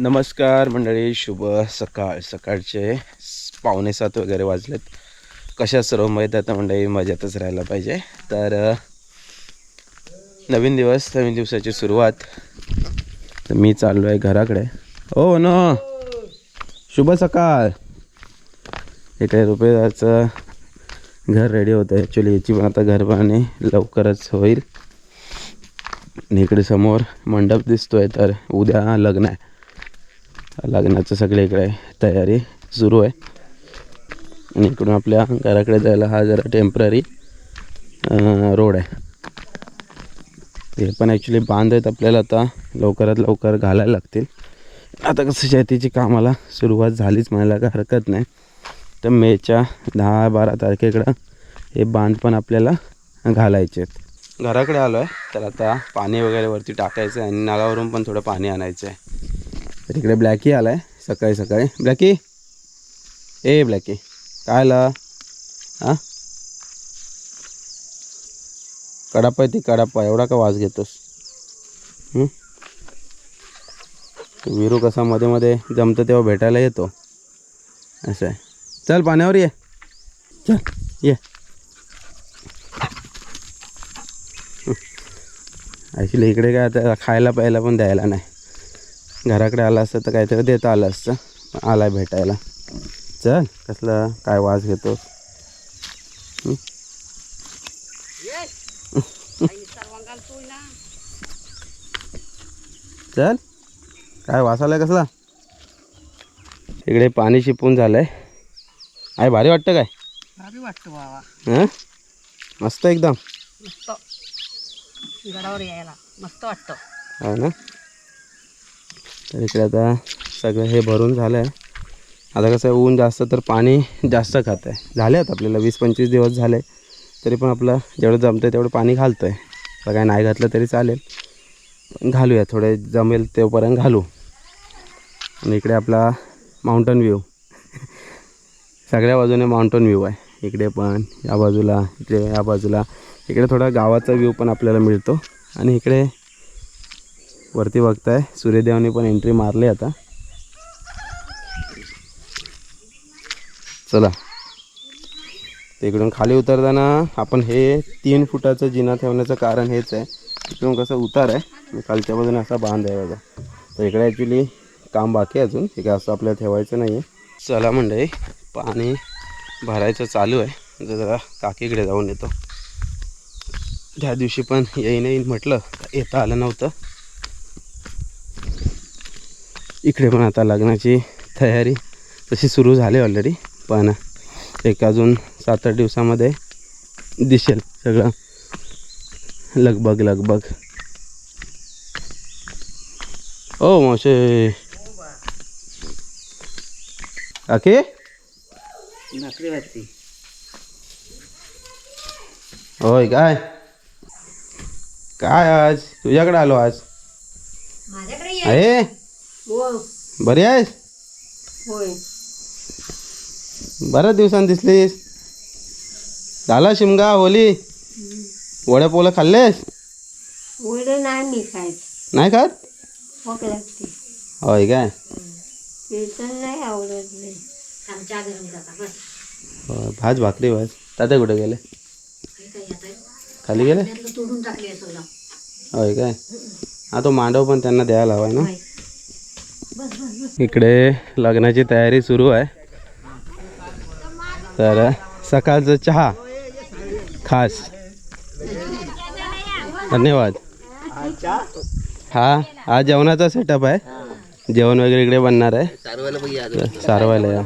नमस्कार मंडळी शुभ सकाळ. सकाळचे पावणे सात वगैरे वाजलेत. कशा सर्व माहीत आता मंडळी? मजातच राहायला पाहिजे. तर नवीन दिवस नवीन दिवसाची सुरुवात. तर मी चाललो आहे घराकडे. हो न. शुभ सकाळ. इकडे रुपयेदारचं घर रेडी होतं. ॲक्च्युली याची पण आता घर बांधणी लवकरच होईल. आणि इकडे समोर मंडप दिसतोय तर उद्या लग्न आहे. लग्नाचं सगळे इकडे तयारी सुरू आहे. आणि इकडून आपल्या घराकडे जायला हा जरा टेंपररी रोड आहे. हे पण ॲक्च्युली बांध आहेत आपल्याला आता. लवकरात लवकर घालायला लागतील. आता कसं शेतीची कामाला सुरुवात झालीच म्हणायला काय हरकत नाही. तर मेच्या दहा बारा तारखेकडं हे बांध पण आपल्याला घालायचे आहेत. घराकडे आलो आहे तर आता पाणी वगैरे वरती टाकायचं आहे आणि नळावरून पण थोडं पाणी आणायचं आहे. तर इकडे ब्लॅकी आलाय सकाळी सकाळी. ब्लॅकी ए ब्लॅकी काय आला? हां? कडापा आहे ती कडापा एवढा का वास घेतोस? विरू कसा मध्ये मध्ये जमतं तेव्हा भेटायला येतो. असं आहे. चल पाण्यावर ये. चल ये. ॲक्च्युली इकडे काय आता खायला प्यायला पण द्यायला नाही. घराकडे आलं असतं तर काहीतरी देता आलं असतं. आलाय भेटायला. चल कसलं काय वास घेतो. चल काय वास आलाय कसला? इकडे पाणी शिपून झालंय. आहे भारी वाटतं काय? भारी वाटतं बाबा. मस्त एकदम. मस्त. गडावर यायला. मस्त वाटतं. हो ना? तर इकडे आता सगळं हे भरून झालं आहे आता कसं आहे, ऊन जास्त तर पाणी जास्त खात आहे. झाले आहेत आपल्याला वीस पंचवीस दिवस झाले तरी पण आपलं जेवढं जमतं आहे तेवढं पाणी घालतं आहे आता काय नाही घातलं तरी चालेल. पण घालूया थोडे जमेल तेवपर्यंत घालू. आणि इकडे आपला माउंटन व्ह्यू सगळ्या बाजूने माउंटन व्ह्यू आहे. इकडे पण या बाजूला इकडे या बाजूला. इकडे थोडा गावाचा व्ह्यू पण आपल्याला मिळतो. आणि इकडे वरती बघताय. सूर्यदेवाने पण एंट्री मारली आता. चला. तिकडून खाली उतरताना आपण हे तीन फुटाचं जिना ठेवण्याचं कारण हेच आहे. इकडून कसं उतार आहे. खालच्या बाजूने असा बांध आहे बघा. तर इकडे ॲक्च्युली काम बाकी आहे अजून. हे काय असं आपल्याला ठेवायचं नाही आहे चला म्हणजे पाणी भरायचं चालू आहे. म्हणजे जरा काकीकडे जाऊन येतो. त्या दिवशी पण येईन येईन म्हटलं येता आलं नव्हतं. इकडे पण आता लग्नाची तयारी तशी सुरू झाली ऑलरेडी पण एक अजून सात आठ दिवसामध्ये दिसेल सगळं. लगबग लगबग. ओ मावशे. वाटते. होय काय? काय आज? तुझ्याकडे आलो आज. माझ्याकडे आहे? हो बरी आहेस? होय. बऱ्याच दिवसांनी दिसलीस. झाला शिमगा होली? वड्या पोलं खाल्लेस? उलट नाही मी खायचं. नाही खात? भूक लागते. होय काय? कीर्तन नाही आवडत नाही. आमच्या गरम जाता बस. होय, भाज भाकरी भाज तात्या कुठे गेले? खाली गेले? होय काय? हा तो मांडव पण त्यांना द्यायला हवाय ना? इकडे लग्नाची तयारी सुरू आहे. तर सकाळचं चहा. खास. धन्यवाद. हा हा जेवणाचा सेटअप आहे. जेवण वगैरे इकडे बनणार आहे. सारवायला या.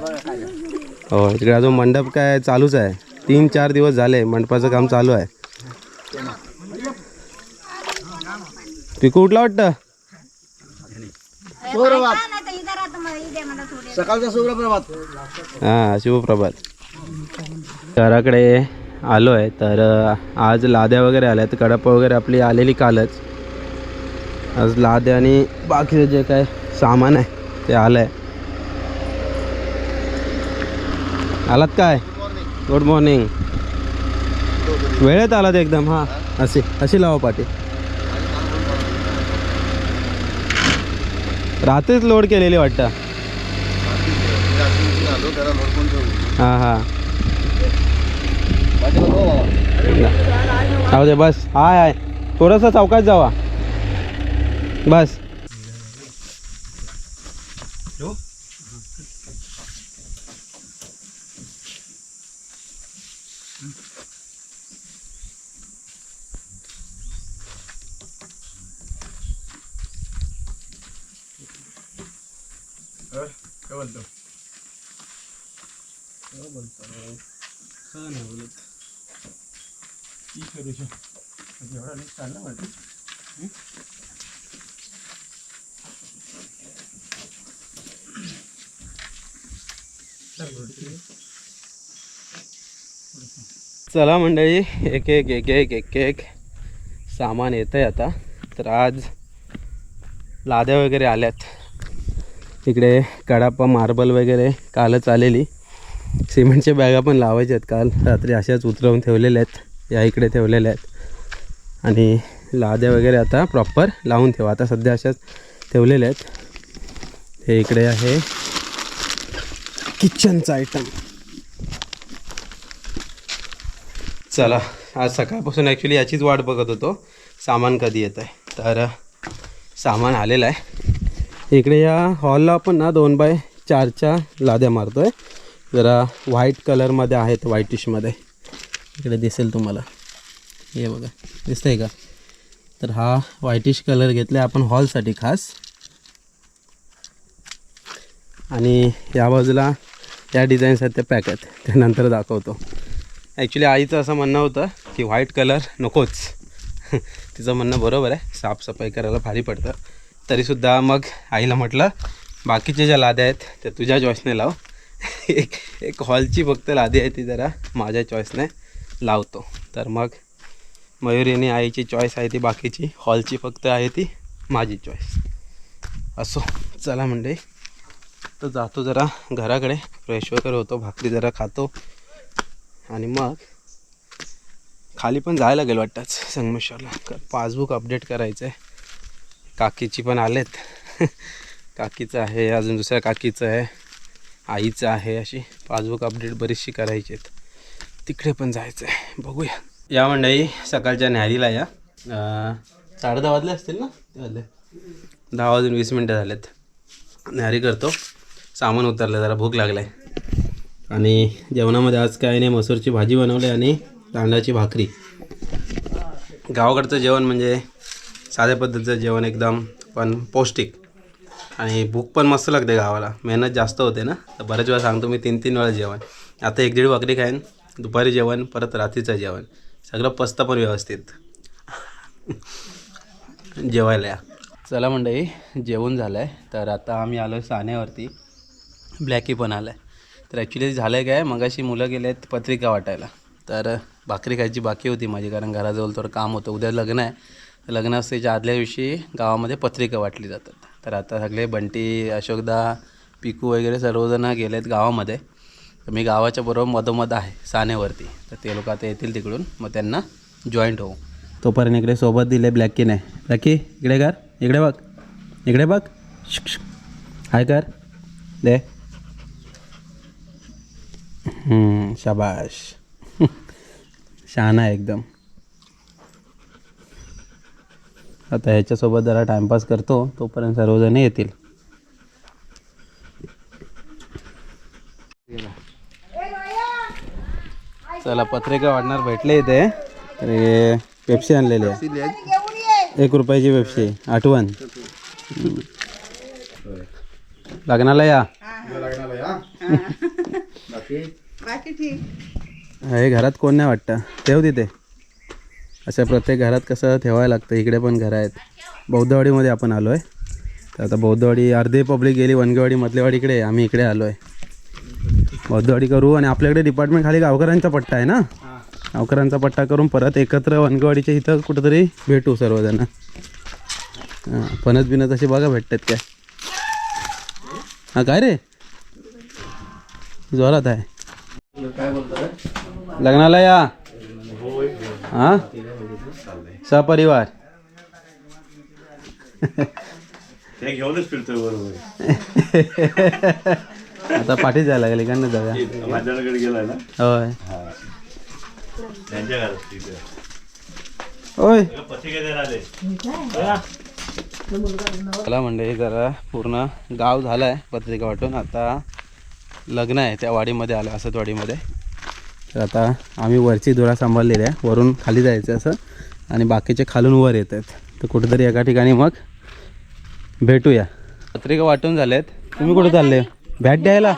हो इकडे अजून मंडप काय चालूच आहे. तीन चार दिवस झाले मंडपाचं काम चालू आहे. पिकू कुठला वाटतं? सकाळचा सुप्रभात हां शिवप्रभात घराकडे आलो आहे तर आज लाद्या वगैरे आल्या आहेत कडप वगैरे आपली आलेली कालच. आज लाद्या आणि बाकीचं जे काय सामान आहे ते आलं आहे आलात काय? गुड मॉर्निंग वेळेत आलात एकदम हां. अशी अशी लावा पाठी रात्रीच लोड केलेली वाटतं. हां हां. जाऊ दे बस. हाय हाय. थोडंसं चौकात जावा. बस. चला मंडळी एक एक एक एक एक एक. सामान येतं आहे आता. तर आज लाद्या वगैरे आल्यात. इकडे कडापा मार्बल वगैरे कालच आलेली. सिमेंटच्या बॅगा पण लावायच्या आहेत. काल रात्री अशाच उतरवून ठेवलेल्या आहेत. या इकडे ठेवलेल्या आहेत. आणि लाद्या वगैरे आता प्रॉपर लावून ठेवा. आता सध्या अशाच ठेवलेल्या आहेत. हे इकडे आहे किचनचा आयटम चला आज सकाळपासून ॲक्च्युली याचीच वाट बघत होतो. सामान कधी येत आहे तर सामान आलेलं आहे. इकडे या हॉलला आपण ना दोन बाय चारच्या लाद्या मारतो आहे जरा व्हाईट कलरमध्ये आहेत व्हाईटिशमध्ये इकडे दिसेल तुम्हाला. हे बघा दिसतंय का? तर हा व्हाईटिश कलर घेतला आहे आपण हॉलसाठी खास. आणि या बाजूला या डिझाईन्स आहेत त्या पॅक आहेत. ते नंतर दाखवतो. ॲक्च्युली आईचं असं म्हणणं होतं की व्हाईट कलर नकोच. तिचं म्हणणं बरोबर आहे. साफसफाई करायला भारी पडतं. तरीसुद्धा मग आईला म्हटलं बाकीच्या ज्या लाद्या आहेत त्या तुझ्या चॉईसने लाव. एक एक हॉलची फक्त लादी आहे ती जरा माझ्या चॉईसने लावतो. तर मग मयुरीने आईची चॉईस आहे ती बाकीची हॉलची फक्त आहे ती माझी चॉईस असो चला म्हणजे तर जातो जरा घराकडे फ्रेश वगैरे होतो भाकरी जरा खातो. आणि मग खाली पण जायला लागेल वाटतंच संगमेश्वरला. पासबुक अपडेट करायचं आहे काकीची पण आलेत. काकीचं आहे अजून दुसऱ्या काकीचं आहे आईचं आहे अशी पासबुक अपडेट बरीचशी करायची आहेत. तिकडे पण जायचं आहे बघूया. या मंडळी सकाळच्या न्यारीला या. साडे दहा वाजले असतील ना? ते वाजले. दहा वाजून वीस मिनटं झालेत. न्यारी करतो. सामान उतरलं जरा भूक लागलाय. आणि जेवणामध्ये आज काय नाही मसूरची भाजी बनवली आणि तांदळाची भाकरी. गावाकडचं जेवण म्हणजे साध्या पद्धतीचं जेवण एकदम पण पौष्टिक. आणि भूक पण मस्त लागते गावाला मेहनत जास्त होते ना? तर बऱ्याच वेळा सांगतो मी तीन तीन वेळा जेवण. आता एक दीड भाकरी खाईन दुपारी जेवण परत रात्रीचं जेवण. सगळं पचतं पण व्यवस्थित. जेवायला या. चला मंडळी जेवण झालं आहे तर आता आम्ही आलो आहे साण्यावरती ब्लॅकी पण आलं आहे तर ॲक्च्युली झालं आहे काय? मगाशी मुलं गेले आहेत पत्रिका वाटायला. तर भाकरी खायची बाकी होती माझी कारण घराजवळ थोडं काम होतं. उद्या लग्न आहे. लग्न असतेच्या आदल्या दिवशी गावामध्ये पत्रिका वाटली जातात. तर आता सगळे बंटी अशोकदा पिकू वगैरे सर्वजण गेले आहेत गावामध्ये. तर मी गावाच्या बरोबर मधोमध आहे सानेवरती. तर ते लोक आता येतील तिकडून मग त्यांना जॉईंट होऊ. तोपर्यंत इकडे सोबत दिले ब्लॅकी नाही? ब्लॅकी इकडे कर इकडे बघ इकडे बघ. हाय कर. दे. शाबाश. शहाणा आहे एकदम. आता ह्याच्यासोबत जरा टाइमपास करतो तोपर्यंत सर्वजण येतील. चला पत्रिका वाटणार भेटले इथे. अरे पेप्सी आणलेली आहे. एक रुपयाची पेप्सी आठवण. लग्नाला या. हे घरात कोण नाही वाटतं? ठेव तिथे. अशा प्रत्येक घरात कसं ठेवायला लागतं इकडे पण घरं आहेत. बौद्धवाडीमध्ये आपण आलो आहे तर आता बौद्धवाडी अर्धी पब्लिक गेली वनगेवाडी मधलेवाडी इकडे आम्ही इकडे आलो आहे बौद्धवाडी करू आणि आपल्याकडे डिपार्टमेंट खाली गावकऱ्यांचा पट्टा आहे ना? गावकऱ्यांचा पट्टा करून परत एकत्र वनगेवाडीच्या इथं कुठंतरी भेटू सर्वजण. हां फणस बिनस असे बघा भेटतात काय. हां काय रे? जोरात आहे. लग्नाला या. हां? सपरिवार ते घेऊनच फिरतोय बरोबर आता पाठी जायला लागेल का नाही जाऊया माझ्याकडे गेलाय ना? होय. हा. त्यांच्या घरात तिथे. होय. म्हणजे जरा पूर्ण गाव झालं आहे पत्रिका वाटून. आता लग्न आहे त्या वाडीमध्ये आलं असत वाडीमध्ये. तर आता आम्ही वरची धुरा सांभाळलेली आहे. वरून खाली जायचं असं. आणि बाकीचे खालून वर येत आहेत. तर कुठेतरी एका ठिकाणी मग भेटूया. पत्रिका वाटून झाल्यात तुम्ही कुठे चालले? भॅट द्यायला?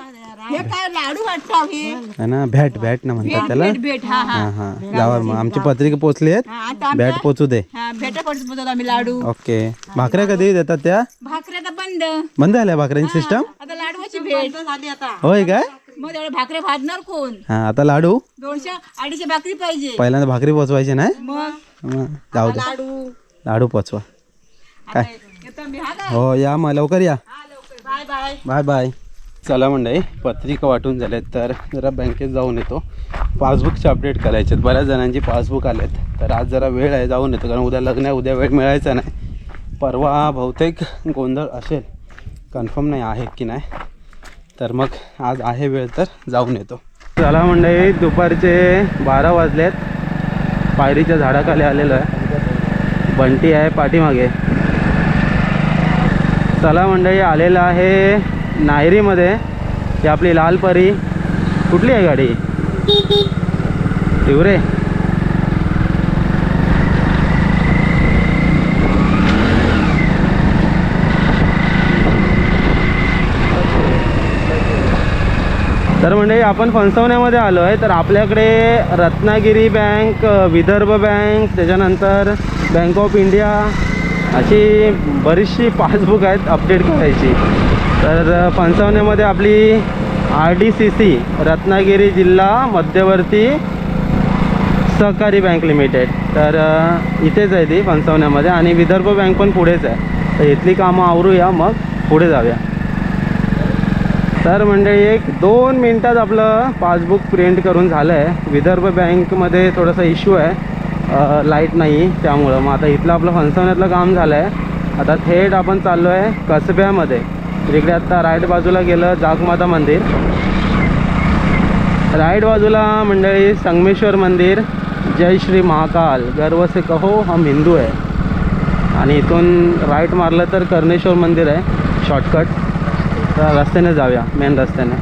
हे काय लाडू वाटतो हे है ना? भॅट भॅट ना म्हणतात त्याला. भेट हा हा. हां हां. जावा मग आमची पत्रिका पोचली आहेत. बॅट पोचू दे. हा भेटा लाडू. ओके. भाकऱ्या कधी देतात त्या? भाकऱ्या बंद. बंद झाल्या भाकऱ्यांची सिस्टम आता लाडवाची भेट. झाली आता. होय काय? मग भाकऱ्या भाजणार कोण? हां आता लाडू? दोनशे अडीचशे भाकरी पाहिजे. पहिल्यांदा भाकरी पोचवायची नाही? मग? जाऊ दे. लाडू. लाडू पोचवा. काय? हो या मग लवकर या. Bye bye. Bye bye. चला मंडळी पत्रिका वाटून झाल्यात तर जरा बँकेत जाऊन येतो. पासबुकचे अपडेट करायचे आहेत बऱ्याच जणांची पासबुक आलेत. तर आज जरा वेळ आहे जाऊन येतो. कारण उद्या लग्न आहे उद्या वेळ मिळायचा नाही. परवा बहुतेक गोंधळ असेल. कन्फर्म नाही आहे की नाही. तर मग आज आहे वेळ तर जाऊन येतो. चला मंडळी दुपारचे बारा वाजलेत. पायरीच्या झाडाखाली आलेलो आहे. बंटी आहे पाठीमागे. चला मंडळी आलेलं आहे नायरीमध्ये. ही आपली लाल परी. कुठली आहे गाडी? तिवरे तर म्हणजे आपण फणसवण्यामध्ये आलो आहे तर आपल्याकडे रत्नागिरी बँक विदर्भ बँक त्याच्यानंतर बँक ऑफ इंडिया अशी बरीचशी पासबुक आहेत अपडेट करायची. तर फणसवण्यामध्ये आपली R D C C Ratnagiri जिल्हा मध्यवर्ती सहकारी बँक लिमिटेड. तर इथेच आहे ती फणसवण्यामध्ये आणि विदर्भ बँक पण पुढेच आहे. तर इथली कामं आवरूया मग पुढे जाऊया. तर मंडळी एक दोन मिनटात आपलं पासबुक प्रिंट करून झालं आहे विदर्भ बँकमध्ये थोडासा इश्यू आहे. लाइट नाही त्यामुळं. मग आता इथलं आपलं फणसवण्यातलं काम झालं आहे आता थेट आपण चाललो आहे कसब्यामध्ये. तिकडे आत्ता राईट बाजूला गेलं जागमाता मंदिर. राईट बाजूला मंडळी संगमेश्वर मंदिर. जय श्री महाकाल. गर्व से कहो हम हिंदू आहे आणि इथून राईट मारलं तर कर्णेश्वर मंदिर आहे. शॉर्टकट तर रस्त्याने जाऊया मेन रस्त्याने.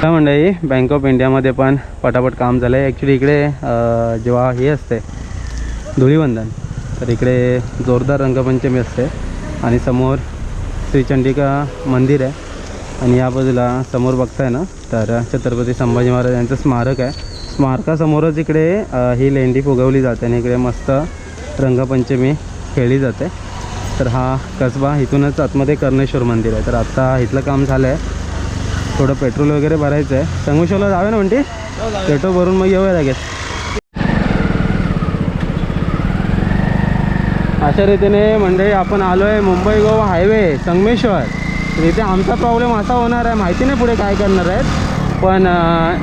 काय मंडळी बँक ऑफ इंडियामध्ये पण पटापट काम झालं आहे ॲक्च्युली इकडे जेव्हा हे असते धुळीवंदन तर इकडे जोरदार रंगपंचमी असते. आणि समोर श्रीचंडिका मंदिर आहे. आणि या बाजूला समोर बघताय ना तर छत्रपती संभाजी महाराज यांचं स्मारक आहे. स्मारकासमोरच इकडे ही लेंडी फुगवली जाते आणि इकडे मस्त रंगपंचमी खेळली जाते. तर हा कसबा इथूनच आतमध्ये कर्णेश्वर मंदिर आहे. तर आत्ता इथलं काम झालं आहे थोडं पेट्रोल वगैरे भरायचं आहे संगमेश्वरला जावे ना म्हणते पेट्रोल भरून मग येऊया लागेल अशा रीतीने म्हणजे आपण आलो आहे मुंबई गोवा हायवे संगमेश्वर. तर इथे आमचा प्रॉब्लेम असा होणार आहे माहिती नाही पुढे काय करणार आहेत. पण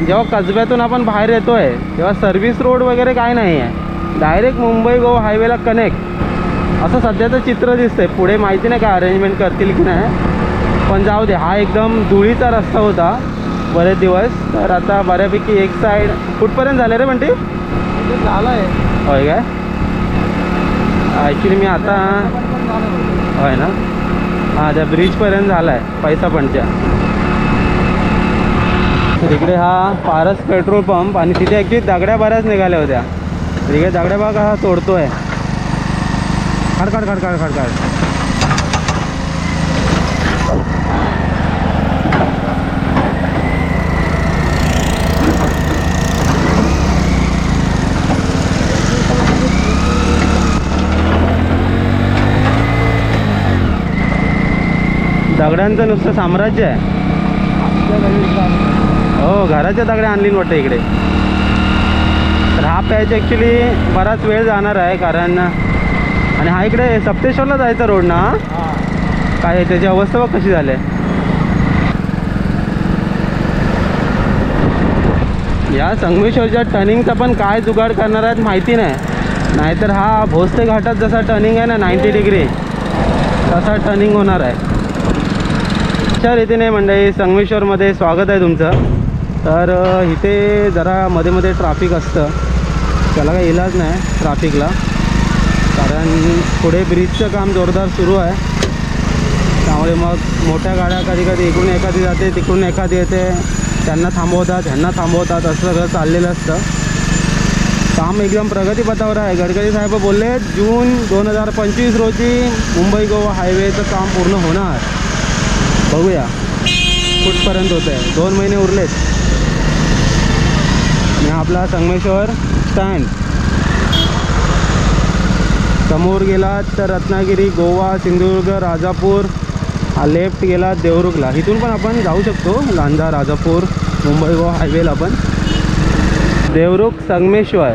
जेव्हा कसब्यातून आपण बाहेर येतो आहे तेव्हा सर्व्हिस रोड वगैरे काय नाही आहे डायरेक्ट मुंबई गोवा हायवेला कनेक्ट असं सध्याचं चित्र दिसतंय. पुढे माहिती नाही काय अरेंजमेंट करतील की नाही. पण जाऊ दे हा एकदम धुळीचा रस्ता होता बरेच दिवस. तर आता बऱ्यापैकी एक साईड कुठपर्यंत झालं रे म्हणते झालं आहे होय काय? ॲक्च्युली मी आता होय ना? हां त्या ब्रिजपर्यंत झाला आहे पैसा पंच्या तिकडे हा पारस पेट्रोल पंप आणि तिथे ॲक्च्युली दगड्या बऱ्याच निघाल्या होत्या. तिकडे दगड्या बघा हा तोडतोय. काढ काढ काढ काढ काढ काढ. दगडांचं नुसतं साम्राज्य आहे. हो घराच्या दगड्या आणली वाटतं इकडे. तर हा पॅच ॲक्च्युली बराच वेळ जाणार आहे कारण आणि हा इकडे सप्तेश्वरला जायचा रोड ना? हा? काय त्याची अवस्था बघ कशी झाली या संगमेश्वरच्या टर्निंगचा पण काय जुगाड करणार आहेत माहिती नाही. नाहीतर हा भोसते घाटात जसा टर्निंग आहे ना नाईंटी डिग्री तसा टर्निंग होणार आहे. अशा रीतीने मंडळी संगमेश्वरमध्ये स्वागत आहे तुमचं. तर इथे जरा मध्ये मध्ये ट्राफिक असतं. त्याला काही इलाज नाही ट्राफिकला कारण पुढे ब्रिजचं काम जोरदार सुरू आहे. त्यामुळे मग मोठ्या गाड्या कधी कधी इकडून एखादी जाते तिकडून एखादी येते. त्यांना थांबवतात ह्यांना थांबवतात असं सगळं चाललेलं असतं. काम एकदम प्रगतीपथावर आहे. गडकरी साहेब बोलले जून दोन हजार पंचवीस रोजी मुंबई गोवा हायवेचं काम पूर्ण होणार. बघूया. कुठपर्यंत होतं आहे दोन महिने उरलेत. आणि आपला संगमेश्वर स्टँड समोर गेलात तर रत्नागिरी गोवा सिंधुदुर्ग राजापूर हा लेफ्ट गेला देवरुखला. इथून पण आपण जाऊ शकतो लांजा राजापूर मुंबई गोवा हायवेला आपण देवरुख संगमेश्वर.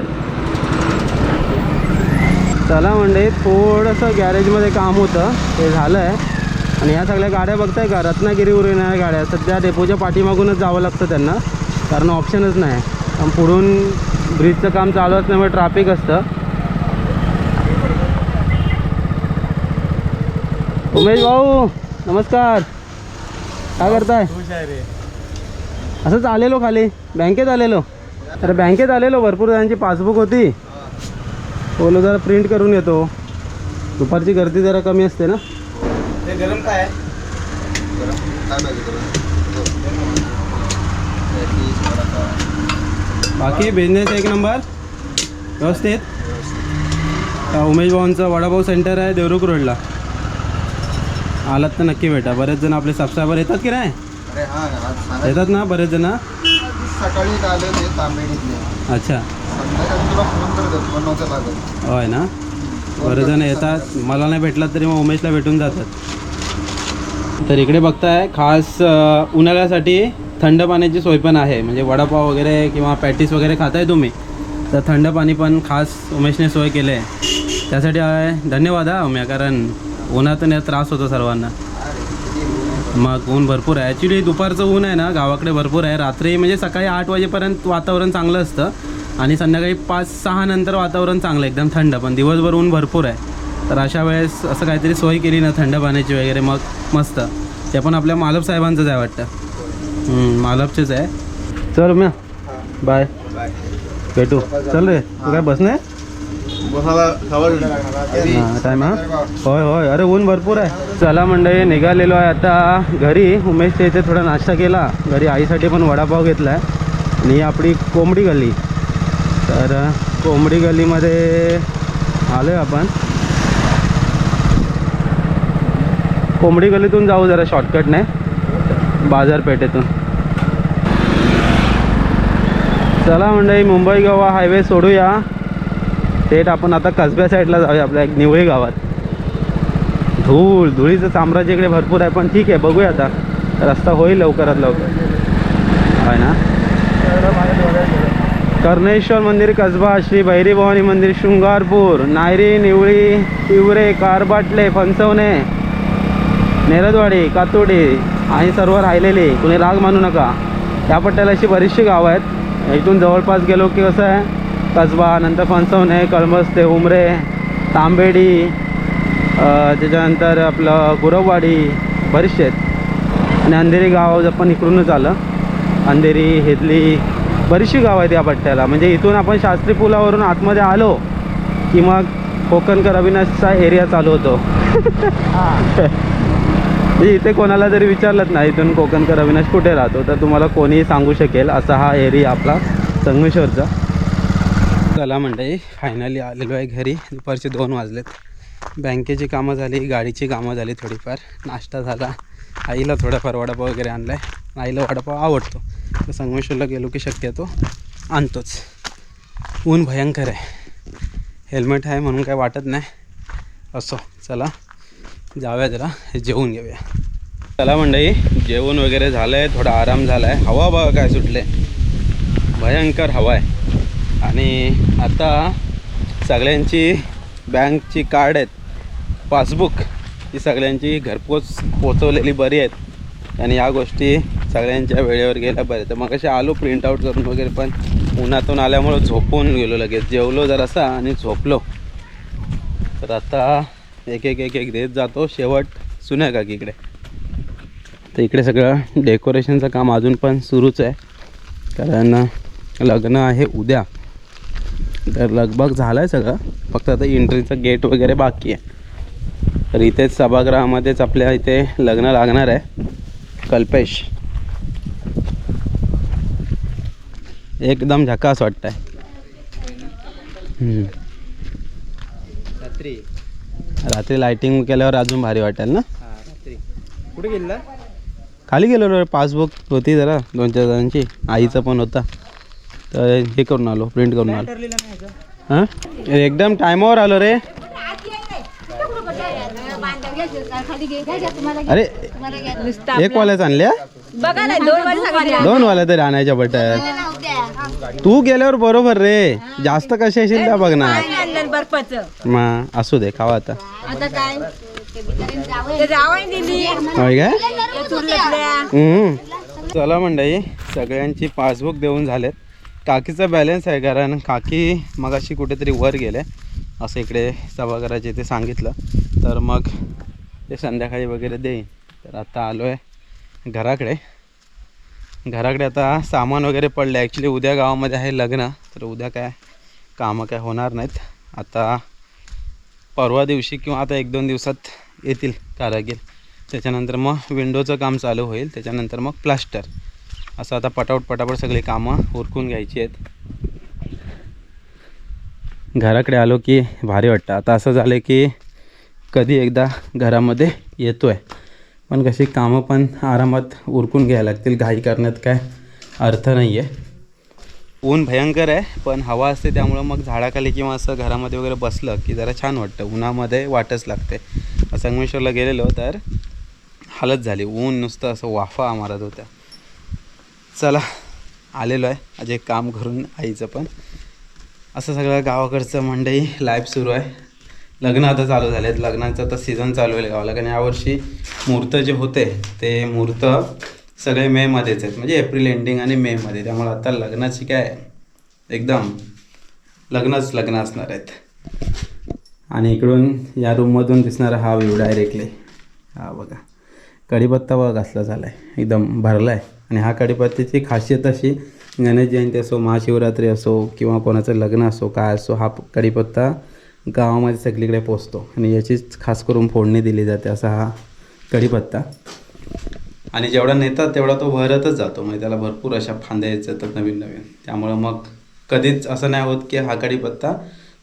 चला म्हणजे थोडंसं गॅरेजमध्ये काम होतं ते झालं आहे आणि ह्या सगळ्या गाड्या बघताय का? रत्नागिरीवरून येणाऱ्या गाड्या. सध्या डेपोच्या पाठीमागूनच जावं लागतं त्यांना कारण ऑप्शनच नाही. पुढून ब्रिजचं काम चालू असल्यामुळे ट्रॅफिक असतं. उमेश भाऊ नमस्कार. काय करताय? असंच आलेलो खाली. बँकेत आलेलो. अरे बँकेत आलेलो भरपूर जणांची पासबुक होती. बोलो जरा प्रिंट करून येतो. दुपारची गर्दी जरा कमी असते ना? बाकी बिझनेस एक नंबर व्यवस्थित. उमेश भाऊंचं वडापाव सेंटर आहे देवरुख रोडला आलात तर नक्की भेटा. बरेच जण आपले सबस्क्रायबर येतात की नाही? अरे हा आज सांगा येतात ना बरेच जण? सकाळी आले ते तांबेडीतले. अच्छा. संध्याकाळी तुला फोन करतात पण नव्हतं लागत होय ना? बरेच जण येतात. मला नाही भेटलात तरी मग उमेशला भेटून जातात. तर इकडे बघताय खास अ, उन्हाळ्यासाठी थंड पाण्याची सोय पण आहे. म्हणजे वडापाव वगैरे किंवा पॅटीस वगैरे खाताय तुम्ही तर थंड पाणी पण खास उमेशने सोय केले त्यासाठी आहे धन्यवाद हा उम्या कारण उन्हातून या त्रास होतो सर्वांना. मग ऊन भरपूर आहे. ॲक्च्युली दुपारचं ऊन आहे ना गावाकडे भरपूर आहे. रात्री म्हणजे सकाळी आठ वाजेपर्यंत वातावरण चांगलं असतं आणि संध्याकाळी पाच सहा नंतर वातावरण चांगलं एकदम थंड. पण दिवसभर ऊन भरपूर आहे. तर अशा वेळेस असं काहीतरी सोय केली ना थंड पाण्याची वगैरे मग मस्त. ते पण आपल्या मालप साहेबांचंच आहे वाटतं. मालपचेच आहे. चल म्या. बाय. भेटू. चल रे. तू काय बस नाही हां हा. होय होय. अरे ऊन भरपूर आहे. चला मंडळी निघालेलो आहे आता घरी. उमेशच्या इथे थोडा नाश्ता केला. घरी आईसाठी पण वडापाव घेतला आहे आणि आपली कोंबडी गल्ली. तर कोंबडी गल्लीमध्ये आलो आहे आपण. कोंबडी गल्लीतून जाऊ जरा शॉर्टकटने बाजारपेठेतून. चला मंडळी मुंबई गोवा हायवे सोडूया. थेट आपण आता कसब्या साईडला जाऊया आपल्या एक निवळी गावात. धूळ धुळीचं साम्राज्य इकडे भरपूर आहे पण ठीक आहे बघूया आता. रस्ता होईल लवकरात लवकर. आहे ना? कर्णेश्वर मंदिर कसबा श्री भैरी भवानी मंदिर शृंगारपूर नायरी निवळी तिवरे कारबाटले फणसवणे नेरदवाडी कातोडी आणि सर्व राहिलेली. कुणी राग मानू नका. या पट्ट्याला अशी बरीचशी गावं आहेत. इथून जवळपास गेलो की कसं आहे कसबा नंतर फणसवणे कळमस्ते उमरे तांबेडी त्याच्यानंतर आपलं गुरववाडी बरेचसे आहेत. आणि अंधेरी गाव पण इकडूनच आलं अंधेरी हेदली बरीचशी गावं आहेत या पट्ट्याला म्हणजे इथून आपण शास्त्री पुलावरून आतमध्ये आलो की मग कोकणकर अविनाशचा एरिया चालू होतो. म्हणजे इथे कोणाला जरी विचारलं ना इथून कोकणकर अविनाश कुठे राहतो तर तुम्हाला कोणीही सांगू शकेल असा हा एरिया आपला संगमेश्वरचा. चला मंडळी. फायनली आलेलो आहे घरी. दुपारचे दोन वाजलेत. बँकेची कामं झाली गाडीची कामं झाली थोडीफार. नाश्ता झाला. आईला थोडाफार वडापाव वगैरे आणला आहे आईला वडापाव आवडतो. तर संगमेश्वरला गेलो की शक्यतो आणतोच. ऊन भयंकर आहे. हेल्मेट आहे म्हणून काय वाटत नाही. असो चला. जाऊया जरा. जेवून घेऊया. चला मंडळी. जेवण वगैरे झालं आहे थोडा आराम झाला आहे हवा बघा काय सुटले भयंकर हवा आहे. आणि आता सगळ्यांची बँकची कार्ड आहेत. पासबुक ही सगळ्यांची घरपोच पोचवलेली बरी आहेत. आणि या गोष्टी सगळ्यांच्या वेळेवर गेल्या बऱ्या तर मग असे आलो प्रिंट आऊट करून वगैरे पण उन्हातून आल्यामुळं झोपून गेलो लगेच. जेवलो जरासा आणि झोपलो. तर आता एक एक एक एक देत जातो. शेवट सुन्या का इकडे तर इकडे सगळं डेकोरेशनचं काम अजून पण सुरूच आहे. कारण लग्न आहे उद्या. तर लगभग झालं आहे सगळं. फक्त आता एंट्रीचं गेट वगैरे बाकी आहे. तर इथेच सभागृहामध्येच आपल्या इथे लग्न लागणार आहे. कल्पेश. एकदम झकास वाटतंय. हम्म. रात्री. रात्री लाइटिंग केल्यावर अजून भारी वाटेल ना? हा रात्री. कुठे गेला खाली गेलेलो रे पासबुक होती जरा दोन चार जणांची. आईचं पण होता. तर हे करून आलो प्रिंट करून आलो. हां? एकदम टायमावर आलो रे. अरे एक वाल्याच आणल्या दोन वाल्या तरी आणायच्या बटाट तू गेल्यावर बरोबर रे. जास्त कसे असेल त्या बघणार मग असू दे खावा आता. चला मंडळी सगळ्यांची पासबुक देऊन झालेत. काकीचा बॅलन्स आहे कारण काकी मग अशी कुठेतरी वर गेले. असं इकडे सभागृहाचे ते सांगितलं. तर मग ते संध्याकाळी वगैरे देईन. तर आता आलो आहे घराकडे. घराकडे आता सामान वगैरे पडलं ॲक्च्युली उद्या गावामध्ये आहे लग्न. तर उद्या काय कामं काय होणार नाहीत. आता परवा दिवशी किंवा आता एक दोन दिवसात येतील कारागीर. त्याच्यानंतर मग विंडोचं काम चालू होईल. त्याच्यानंतर मग प्लास्टर असं आता पटापट पटापट सगळी कामं उरकून घ्यायची आहेत. घराकडे आलो की भारी वाटतं. आता असं झालं की कधी एकदा घरामध्ये येतो आहे पण कशी कामं पण आरामात उरकून घ्यायला लागतील. घाई करण्यात काय अर्थ नाही आहे ऊन भयंकर आहे पण हवा असते त्यामुळं मग झाडाखाली किंवा असं घरामध्ये वगैरे बसलं की जरा छान वाटतं. उन्हामध्ये वाटच लागते. संगमेश्वरला गेलेलो तर हालत झाली. ऊन नुसतं असं वाफा मारत होत्या. चला आलेलो आहे. आज एक काम करून आईचं पण. असं सगळं गावाकडचं मंडई लाईफ सुरू आहे. लग्न आता चालू झाले आहेत लग्नाचं आता सीझन चालू आहे गावाला. कारण यावर्षी मुहूर्त जे होते ते मुहूर्त सगळे मेमध्येच आहेत. म्हणजे एप्रिल एंडिंग आणि मेमध्ये त्यामुळे आता लग्नाची काय एकदम लग्नच लग्न असणार आहेत. आणि इकडून या रूममधून दिसणारा हा व्ह्यू डायरेक्टली हा बघा. कढीपत्ता बघा असला झाला आहे एकदम भरला आहे आणि हा कढीपत्त्याची खासियत अशी गणेश जयंती असो महाशिवरात्री असो किंवा कोणाचं लग्न असो काय असो हा कढीपत्ता गावामध्ये सगळीकडे पोचतो. आणि याचीच खास करून फोडणी दिली जाते असा हा कढीपत्ता. आणि जेवढा नेतात तेवढा तो भरतच जातो. म्हणजे त्याला भरपूर अशा फांद्या येत जातात नवीन नवीन. त्यामुळं मग कधीच असं नाही होत की हा कढीपत्ता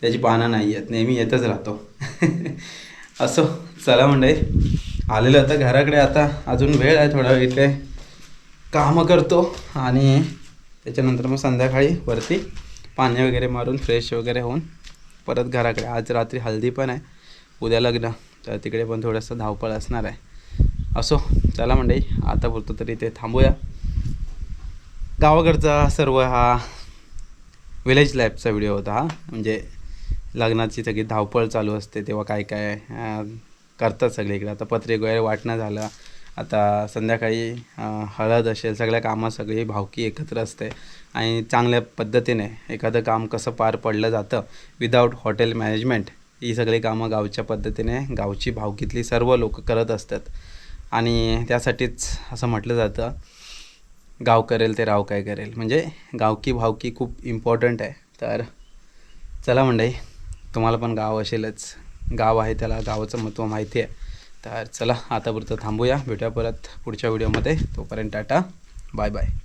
त्याची पानं नाही आहेत नेहमी येतच राहतो. असो चला म्हणजे आलेलं आता घराकडे आता अजून वेळ आहे थोडा वेळ इथे. कामं करतो आणि त्याच्यानंतर मग संध्याकाळी वरती पाणी वगैरे मारून फ्रेश वगैरे होऊन परत घराकडे. आज रात्री हल्दी पण आहे. उद्या लग्न. तर तिकडे पण थोडंसं धावपळ असणार आहे. असो चला म्हणजे आता बोलतो तरी ते थांबूया. गावाकडचा सर्व हा विलेज लाईफचा व्हिडिओ होता हा. म्हणजे लग्नाची सगळी धावपळ चालू असते तेव्हा काय काय करतात सगळे सगळीकडे आता पत्रिक वगैरे वाटणं झालं. आता संध्याकाळी हळद असेल सगळ्या कामं सगळी भावकी एकत्र असते. आणि चांगल्या पद्धतीने एखादं काम कसं पार पडलं जातं विदाऊट हॉटेल मॅनेजमेंट ही सगळी कामं गावच्या पद्धतीने गावची भावकीतली सर्व लोक करत असतात. आणि त्यासाठीच असं म्हटलं जातं गाव करेल ते राव काय करेल. म्हणजे गावकी भावकी खूप इम्पॉर्टंट आहे. तर चला मंडळी तुम्हाला पण गाव असेलच. गाव आहे त्याला गावाचं महत्त्व माहिती आहे. तर चला आतापुरतं थांबूया. भेटूया परत पुढच्या व्हिडिओमध्ये. तोपर्यंत टाटा. Bye bye.